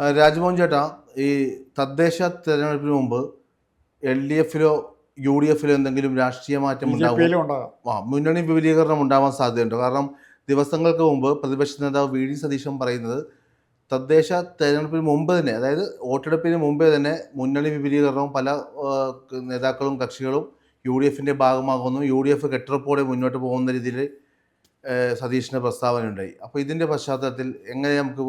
രാജ്മോഹൻ ചേട്ടാ ഈ തദ്ദേശ തെരഞ്ഞെടുപ്പിന് മുമ്പ് എൽ ഡി എഫിലോ യു ഡി എഫിലോ എന്തെങ്കിലും രാഷ്ട്രീയ മാറ്റം ഉണ്ടാകും. ആ മുന്നണി വിപുലീകരണം ഉണ്ടാവാൻ സാധ്യതയുണ്ട്. കാരണം ദിവസങ്ങൾക്ക് മുമ്പ് പ്രതിപക്ഷ നേതാവ് വി ഡി സതീശൻ പറയുന്നത് തദ്ദേശ തെരഞ്ഞെടുപ്പിന് മുമ്പ് തന്നെ അതായത് വോട്ടെടുപ്പിന് മുമ്പേ തന്നെ മുന്നണി വിപുലീകരണവും പല നേതാക്കളും കക്ഷികളും യു ഡി എഫിന്റെ ഭാഗമാകുന്നു. യു ഡി എഫ് കെട്ടുറപ്പോടെ മുന്നോട്ട് പോകുന്ന രീതിയിൽ സതീഷിന്റെ പ്രസ്താവന ഉണ്ടായി അപ്പോൾ ഇതിന്റെ പശ്ചാത്തലത്തിൽ എങ്ങനെ നമുക്ക്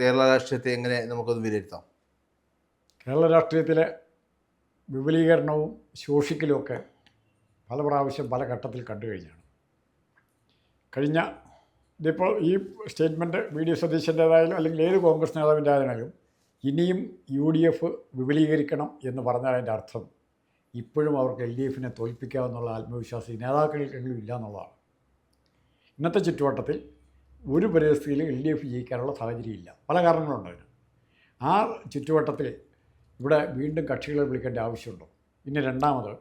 കേരള രാഷ്ട്രീയത്തെ എങ്ങനെ നമുക്കൊന്ന് വിലയിരുത്താം? കേരള രാഷ്ട്രീയത്തിലെ വിപുലീകരണവും ശോഷിക്കലും ഒക്കെ പല പ്രാവശ്യം പല ഘട്ടത്തിൽ കണ്ടു കഴിഞ്ഞാണ്. കഴിഞ്ഞ ഇതിപ്പോൾ ഈ സ്റ്റേറ്റ്മെന്റ് വി ഡി സതീശന്റേതായാലും അല്ലെങ്കിൽ ഏത് കോൺഗ്രസ് നേതാവിന്റെ ആയാലും ഇനിയും യു ഡി എഫ് വിപുലീകരിക്കണം എന്ന് പറഞ്ഞാൽ അതിന്റെ അർത്ഥം ഇപ്പോഴും അവർക്ക് എൽ ഡി എഫിനെ തോൽപ്പിക്കാമെന്നുള്ള ആത്മവിശ്വാസം ഈ നേതാക്കൾക്കെങ്കിലും ഇല്ല എന്നുള്ളതാണ്. ഇന്നത്തെ ചുറ്റുവട്ടത്തിൽ ഒരു പരിസ്ഥിതിയിലും എൽ ഡി എഫ് ജയിക്കാനുള്ള സാഹചര്യമില്ല. പല കാരണങ്ങളുണ്ട് അതിന്. ആ ചുറ്റുവട്ടത്തിൽ ഇവിടെ വീണ്ടും കക്ഷികളെ വിളിക്കേണ്ട ആവശ്യമുണ്ടോ? ഇനി രണ്ടാമത്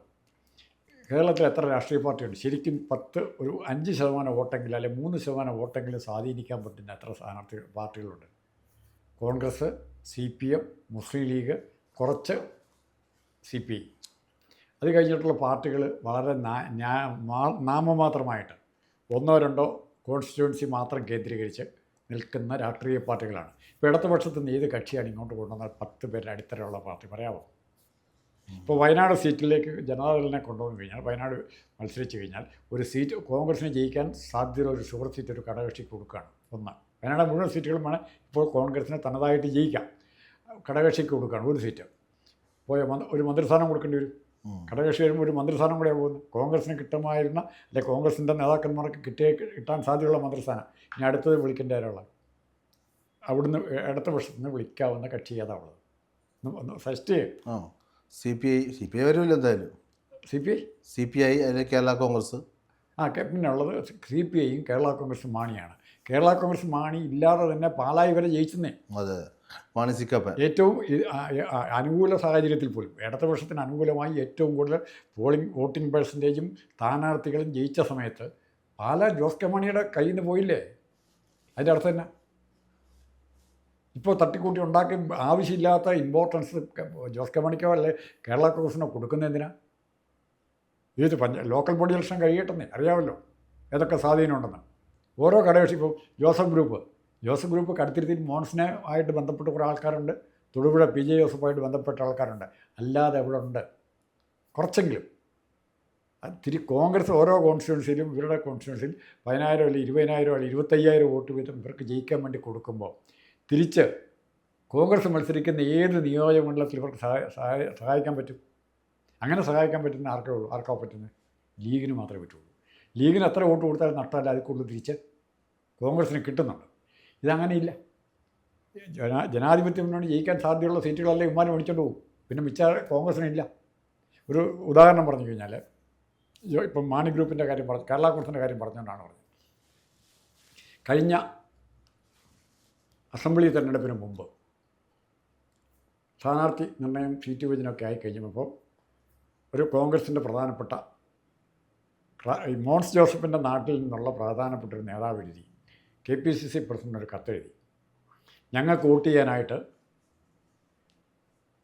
കേരളത്തിൽ എത്ര രാഷ്ട്രീയ പാർട്ടിയുണ്ട്? ശരിക്കും പത്ത് ഒരു അഞ്ച് ശതമാനം വോട്ടെങ്കിലും അല്ലെങ്കിൽ മൂന്ന് ശതമാനം വോട്ടെങ്കിലും സ്വാധീനിക്കാൻ പറ്റുന്ന എത്ര സ്ഥാനാർത്ഥി പാർട്ടികളുണ്ട്? Congress C P M Muslim League കുറച്ച് സി പി ഐ. അത് കഴിഞ്ഞിട്ടുള്ള പാർട്ടികൾ വളരെ നാമമാത്രമായിട്ട് ഒന്നോ രണ്ടോ കോൺസ്റ്റിറ്റ്യുവൻസി മാത്രം കേന്ദ്രീകരിച്ച് നിൽക്കുന്ന രാഷ്ട്രീയ പാർട്ടികളാണ്. ഇപ്പോൾ ഇടതുപക്ഷത്ത് നിന്ന് ഏത് കക്ഷിയാണ് ഇങ്ങോട്ട് കൊണ്ടുവന്നാൽ പത്ത് പേരുടെ അടിത്തരമുള്ള പാർട്ടി? പറയാമോ ഇപ്പോൾ വയനാട് സീറ്റിലേക്ക് ജനതാദളിനെ കൊണ്ടുവന്നു കഴിഞ്ഞാൽ വയനാട് മത്സരിച്ചു കഴിഞ്ഞാൽ ഒരു സീറ്റ് കോൺഗ്രസിന് ജയിക്കാൻ സാധ്യത ഒരു ഷുഗർ സീറ്റ് ഒരു ഘടകകക്ഷിക്ക് കൊടുക്കുകയാണ്. ഒന്ന്. വയനാട് മുഴുവൻ സീറ്റുകളും വേണം ഇപ്പോൾ കോൺഗ്രസിന് തനതായിട്ട് ജയിക്കാം. ഘടകകക്ഷിക്ക് കൊടുക്കുകയാണ് ഒരു സീറ്റ്. പോയ? ഒരു മന്ത്രിസ്ഥാനം കൊടുക്കേണ്ടി വരും. ഘടകകക്ഷി വരുമ്പോൾ ഒരു മന്ത്രിസ്ഥാനം കൂടെ പോകുന്നു കോൺഗ്രസിന് കിട്ടുമായിരുന്ന അല്ലെ കോൺഗ്രസിന്റെ നേതാക്കന്മാർക്ക് കിട്ടിയ കിട്ടാൻ സാധ്യതയുള്ള മന്ത്രിസ്ഥാനം. ഇനി അടുത്തത് വിളിക്കേണ്ട ആരുള്ള അവിടുന്ന് അടുത്ത വർഷത്തിൽ നിന്ന് വിളിക്കാവുന്ന കക്ഷി ഏതാ ഉള്ളത്? ഒന്ന് ഒന്ന് സജസ്റ്റ് ചെയ്യും. ആ C P I C P I വരുമല്ലോ എന്തായാലും. C P I? C P I അല്ലെങ്കിൽ കേരള കോൺഗ്രസ്? ആ പിന്നെ ഉള്ളത് സി പി ഐയും കേരള കോൺഗ്രസ് മാണിയാണ്. കേരള കോൺഗ്രസ് മാണി ഇല്ലാതെ തന്നെ പാലായി വരെ ജയിച്ചെന്നേ. അതെ. മാണി സിക്കപ്പൻ ഏറ്റവും അനുകൂല സാഹചര്യത്തിൽ പോലും ഇടതുപക്ഷത്തിന് അനുകൂലമായി ഏറ്റവും കൂടുതൽ പോളിംഗ് വോട്ടിംഗ് പേഴ്സന്റേജും സ്ഥാനാർത്ഥികളും ജയിച്ച സമയത്ത് പാല ജോസ് കെ മാണിയുടെ കയ്യിൽ നിന്ന് പോയില്ലേ? അതിന്റെ അർത്ഥം തന്നെ ഇപ്പോൾ തട്ടിക്കൂട്ടി ഉണ്ടാക്കി ആവശ്യമില്ലാത്ത ഇമ്പോർട്ടൻസ് ജോസ് കെ മാണിക്കോ അല്ലെ കേരള കോൺഗ്രസിനോ കൊടുക്കുന്നതിനാ ഇത് പഞ്ച ലോക്കൽ ബോഡി ഇലക്ഷൻ കഴിയട്ടെന്നേ അറിയാമല്ലോ ഏതൊക്കെ സ്വാധീനമുണ്ടെന്ന്. ഓരോ ഇപ്പോൾ ജോസഫ് ഗ്രൂപ്പ്. ജോസഫ് ഗ്രൂപ്പ് കടുത്തിരുത്തിൽ മോൺസിനെ ആയിട്ട് ബന്ധപ്പെട്ട് കുറേ ആൾക്കാരുണ്ട്. തൊടുപുഴ പി ജെ ജോസഫുമായിട്ട് ബന്ധപ്പെട്ട ആൾക്കാരുണ്ട്. അല്ലാതെ ഇവിടെ ഉണ്ട്. കുറച്ചെങ്കിലും. തിരി കോൺഗ്രസ് ഓരോ കോൺസ്റ്റിറ്റ്യുവൻസിയിലും ഇവരുടെ കോൺസ്റ്റിറ്റ്യുവൻസിയിൽ പതിനായിരം അല്ലെങ്കിൽ ഇരുപതിനായിരം അല്ലെങ്കിൽ ഇരുപത്തയ്യായിരം വോട്ട് വീതം ഇവർക്ക് ജയിക്കാൻ വേണ്ടി കൊടുക്കുമ്പോൾ തിരിച്ച് കോൺഗ്രസ് മത്സരിക്കുന്ന ഏത് നിയോജകമണ്ഡലത്തിൽ ഇവർക്ക് സഹായ സഹായിക്കാൻ പറ്റും? അങ്ങനെ സഹായിക്കാൻ പറ്റുന്ന ആർക്കേ ഉള്ളൂ? ആർക്കാ പറ്റുന്നത്? ലീഗിന് മാത്രമേ പറ്റുള്ളൂ. ലീഗിന് എത്ര വോട്ട് കൊടുത്താലും നഷ്ടമല്ല അതിൽ കൂടുതൽ തിരിച്ച് കോൺഗ്രസ്സിന് കിട്ടുന്നുണ്ട്. ഇതങ്ങനെയില്ല. ജനാ ജനാധിപത്യ മുന്നോട്ട് ജയിക്കാൻ സാധ്യതയുള്ള സീറ്റുകളല്ലേ ഉമ്മാനെ മേടിച്ചോണ്ട് പോകും പിന്നെ മിച്ച കോൺഗ്രസിനില്ല ഒരു ഉദാഹരണം പറഞ്ഞു കഴിഞ്ഞാൽ ഇപ്പം മാണി ഗ്രൂപ്പിന്റെ കാര്യം പറഞ്ഞു കേരള കോൺഗ്രസിന്റെ കാര്യം പറഞ്ഞുകൊണ്ടാണ് പറഞ്ഞത്. കഴിഞ്ഞ അസംബ്ലി തെരഞ്ഞെടുപ്പിന് മുമ്പ് സ്ഥാനാർത്ഥി നിർണയം സീറ്റ് വിഭജനമൊക്കെ ആയി കഴിഞ്ഞപ്പോൾ ഒരു കോൺഗ്രസിന്റെ പ്രധാനപ്പെട്ട മോൺസ് ജോസഫിന്റെ നാട്ടിൽ നിന്നുള്ള പ്രധാനപ്പെട്ട ഒരു നേതാവ് എഴുതി. K P C C president ഒരു കത്തെഴുതി. ഞങ്ങൾക്ക് വോട്ട് ചെയ്യാനായിട്ട്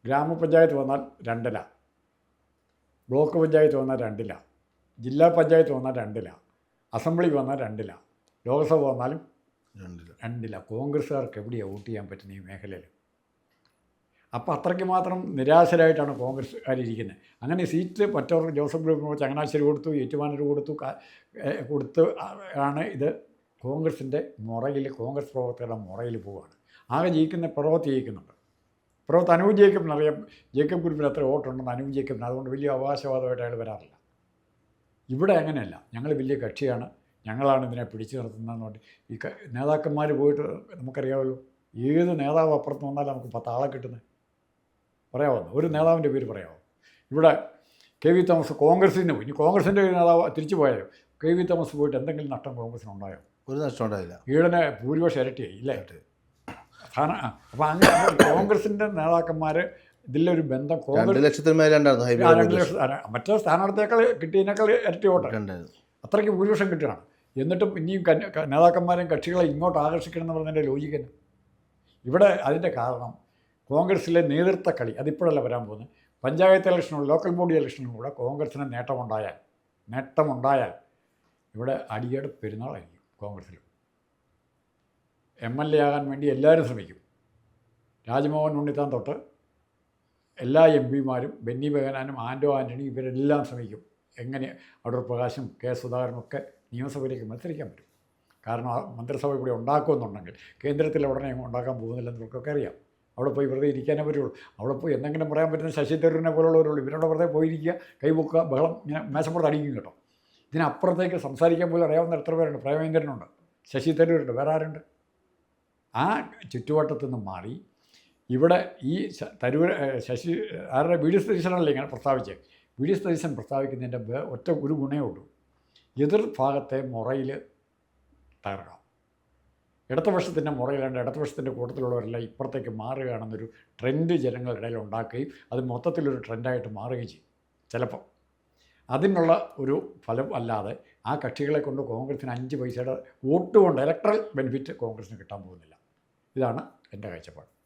ഗ്രാമപഞ്ചായത്ത് വന്നാൽ രണ്ടില ബ്ലോക്ക് പഞ്ചായത്ത് വന്നാൽ രണ്ടില ജില്ലാ പഞ്ചായത്ത് വന്നാൽ രണ്ടില അസംബ്ലി വന്നാൽ രണ്ടില ലോക്സഭ വന്നാലും രണ്ടില. രണ്ടില. കോൺഗ്രസ്സുകാർക്ക് എവിടെയാണ് വോട്ട് ചെയ്യാൻ പറ്റുന്ന ഈ മേഖലയിൽ? അപ്പോൾ അത്രയ്ക്ക് മാത്രം നിരാശരായിട്ടാണ് കോൺഗ്രസ്സുകാരിയിരിക്കുന്നത് അങ്ങനെ സീറ്റ് മറ്റവർക്ക് ജോസഫ് ചങ്ങനാശ്ശേരി കൊടുത്തു ഏറ്റുമാനൂർ കൊടുത്തു കൊടുത്ത് ആണ് ഇത് കോൺഗ്രസിന്റെ മുറയിൽ കോൺഗ്രസ് പ്രവർത്തകരുടെ മുറയിൽ പോവുകയാണ് ആകെ ജയിക്കുന്ന പ്രവൃത്തി ജയിക്കുന്നുണ്ട്. പ്രവൃത്തി അനൂപ് ജേക്കബിന് അറിയാം. ജേക്കബ് ഗ്രൂപ്പിൽ അത്ര വോട്ടുണ്ടെന്ന് അനൂപ് ജേക്കബിന്. അതുകൊണ്ട് വലിയ അവകാശവാദമായിട്ട് അയാൾ വരാറില്ല. ഇവിടെ അങ്ങനെയല്ല. ഞങ്ങൾ വലിയ കക്ഷിയാണ്. ഞങ്ങളാണ് ഇതിനെ പിടിച്ചു നിർത്തുന്നതെന്ന് പറഞ്ഞിട്ട് ഈ നേതാക്കന്മാർ പോയിട്ട് നമുക്കറിയാമല്ലോ. ഏത് നേതാവ് അപ്പുറത്ത് വന്നാലും നമുക്ക് പത്ത് ആളെ കിട്ടുന്നത്. പറയാമോ ഒരു നേതാവിന്റെ പേര് പറയാമോ ഇവിടെ കെ വി തോമസ് കോൺഗ്രസിന് പോയി. ഇനി കോൺഗ്രസിന്റെ ഒരു നേതാവ് തിരിച്ചു പോയാലോ? കെ വി തോമസ് പോയിട്ട് എന്തെങ്കിലും നഷ്ടം കോൺഗ്രസിനുണ്ടായോ? ഒരു നഷ്ടം ഉണ്ടായില്ല. ഈടനെ ഭൂരിപക്ഷം ഇരട്ടിയായി ഇല്ലേ? സ്ഥാന അപ്പോൾ അങ്ങനെ കോൺഗ്രസിന്റെ നേതാക്കന്മാർ ഇതിലൊരു ബന്ധം രണ്ട് കോൺഗ്രസ് ലക്ഷത്തിന് മേലെ മറ്റേ സ്ഥാനാർത്ഥിയേക്കാൾ കിട്ടിയതിനേക്കാൾ ഇരട്ടി വോട്ട്. രണ്ടായിരുന്നു. അത്രയ്ക്ക് ഭൂരിപക്ഷം കിട്ടുകയാണ് എന്നിട്ടും ഇനിയും നേതാക്കന്മാരെയും കക്ഷികളെ ഇങ്ങോട്ട് ആകർഷിക്കണം എന്ന് പറഞ്ഞതിന്റെ ലോജിക്ക് തന്നെ ഇവിടെ അതിന്റെ കാരണം കോൺഗ്രസിലെ നേതൃത്വ കളി അതിപ്പോഴല്ല വരാൻ പോകുന്നത്. പഞ്ചായത്ത് ഇലക്ഷനും ലോക്കൽ ബോഡി ഇലക്ഷനും കൂടെ കോൺഗ്രസിന് നേട്ടമുണ്ടായാൽ നേട്ടമുണ്ടായാൽ ഇവിടെ അടിയുടെ പെരുന്നാളായിരിക്കും. കോൺഗ്രസ്സിൽ എം എൽ എ ആകാൻ വേണ്ടി എല്ലാവരും ശ്രമിക്കും. രാജ്മോഹൻ ഉണ്ണിത്താൻ തൊട്ട് എല്ലാ എം പിമാരും ബെന്നി ബെഹനാനും ആൻഡോ ആന്റണി ഇവരെല്ലാം ശ്രമിക്കും. എങ്ങനെ അടൂർ പ്രകാശും കെ സുധാകരനൊക്കെ നിയമസഭയിലേക്ക് മത്സരിക്കാൻ പറ്റും. കാരണം മന്ത്രിസഭ ഇവിടെ ഉണ്ടാക്കുമെന്നുണ്ടെങ്കിൽ കേന്ദ്രത്തിൽ ഉടനെ ഉണ്ടാക്കാൻ പോകുന്നില്ലെന്ന് ഇവർക്കൊക്കെ അറിയാം. അവിടെ പോയി വെറുതെ ഇരിക്കാനേ പറ്റുള്ളൂ. അവിടെ പോയി എന്തെങ്കിലും പറയാൻ പറ്റുന്ന ശശി തരൂരിനെ പോലുള്ളവരുള്ളൂ. ഇവരോട് വെറുതെ പോയിരിക്കുക കൈപൊക്കുക ബഹളം ഇങ്ങനെ മേശപ്പുറത്ത് അടിക്കും കേട്ടോ. ഇതിനപ്പുറത്തേക്ക് സംസാരിക്കാൻ പോലും അറിയാവുന്ന എത്ര പേരുണ്ട്? പ്രേമേന്ദ്രനുണ്ട് ശശി തരൂരുണ്ട് വേറെ ആരുണ്ട്? ആ ചുറ്റുവട്ടത്തു നിന്ന് മാറി ഇവിടെ ഈ തരൂർ ശശി ആരുടെ വി ഡി സതീശനല്ലേ ഇങ്ങനെ പ്രസ്താവിച്ചത് വി ഡി സതീശൻ പ്രസ്താവിക്കുന്നതിന്റെ ഒറ്റ ഒരു ഗുണേ ഉള്ളൂ. എതിർ ഭാഗത്തെ മുറയിൽ തകർക്കാം ഇടതുപക്ഷത്തിന്റെ മുറയിലാണ്ട് ഇടതുപക്ഷത്തിന്റെ കൂട്ടത്തിലുള്ളവരെല്ലാം ഇപ്പുറത്തേക്ക് മാറുകയാണെന്നൊരു ട്രെൻഡ് ജനങ്ങളുടെ ഇടയിൽ ഉണ്ടാക്കുകയും അത് മൊത്തത്തിലൊരു ട്രെൻഡായിട്ട് മാറുകയും ചെയ്യും ചിലപ്പോൾ അതിനുള്ള ഒരു ഫലം അല്ലാതെ ആ കക്ഷികളെ കൊണ്ട് കോൺഗ്രസിന് അഞ്ച് പൈസയുടെ വോട്ട് കൊണ്ട് ഇലക്ട്രൽ ബെനിഫിറ്റ് കോൺഗ്രസിന് കിട്ടാൻ പോകുന്നില്ല. ഇതാണ് എന്റെ കാഴ്ചപ്പാട്.